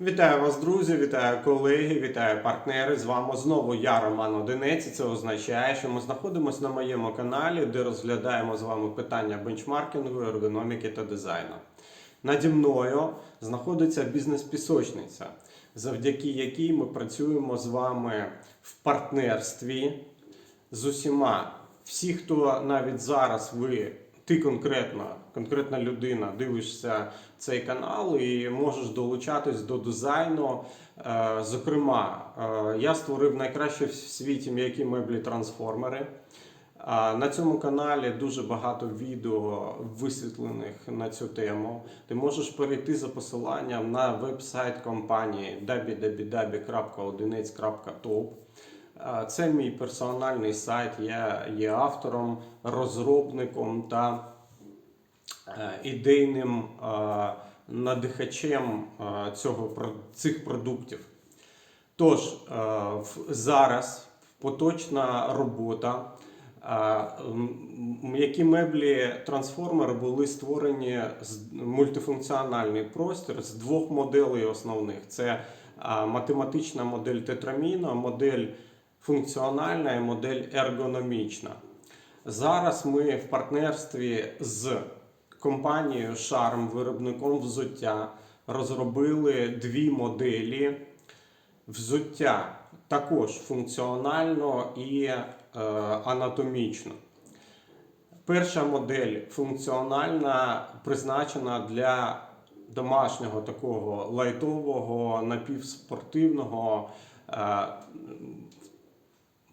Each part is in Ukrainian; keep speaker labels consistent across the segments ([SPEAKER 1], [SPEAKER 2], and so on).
[SPEAKER 1] Вітаю вас, друзі, вітаю колеги, вітаю партнери. З вами знову я, Роман Одинець. і Це означає, що ми знаходимося на моєму каналі, де розглядаємо з вами питання бенчмаркінгу, ергономіки та дизайну. Наді мною знаходиться бізнес-пісочниця, завдяки якій ми працюємо з вами в партнерстві з усіма. Всі, хто навіть зараз ви, ти конкретно, конкретна людина, дивишся цей канал і можеш долучатись до дизайну. Е, Зокрема, е, я створив найкраще в світі м'які меблі трансформери. На цьому каналі дуже багато відео висвітлених на цю тему. Ти можеш перейти за посиланням на веб-сайт компанії www.одинець.top. Це мій персональний сайт. Я є автором, розробником та е, ідейним надихачем цього, цих продуктів. Тож е, зараз поточна робота. М'які меблі трансформери були створені з мультифункціональний простір з двох моделей основних: це математична модель тетраміно, модель функціональна і модель ергономічна. Зараз ми в партнерстві з компанією Charm, виробником взуття, розробили дві моделі взуття також функціонально і е, анатомічно. Перша модель функціональна призначена для домашнього такого лайтового напівспортивного е,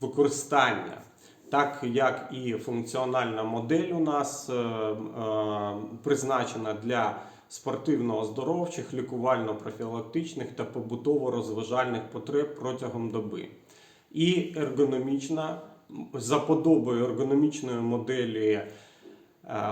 [SPEAKER 1] використання. Так як і функціональна модель у нас е, е, призначена для спортивно-оздоровчих, лікувально-профілактичних та побутово-розважальних потреб протягом доби. І ергономічна за подобою ергономічної моделі е,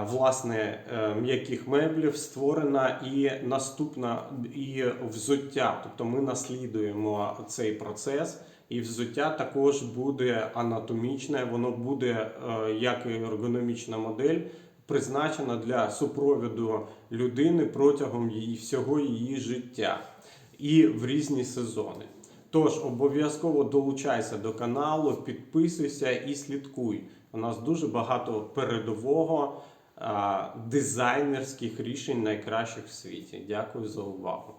[SPEAKER 1] власне м'яких меблів створена і наступна і взуття. Тобто ми наслідуємо цей процес. І взуття також буде анатомічне, воно буде, е, як і ергономічна модель, призначена для супроводу людини протягом її всього її життя і в різні сезони. Тож обов'язково долучайся до каналу, підписуйся і слідкуй. У нас дуже багато передового а, дизайнерських рішень найкращих в світі. Дякую за увагу.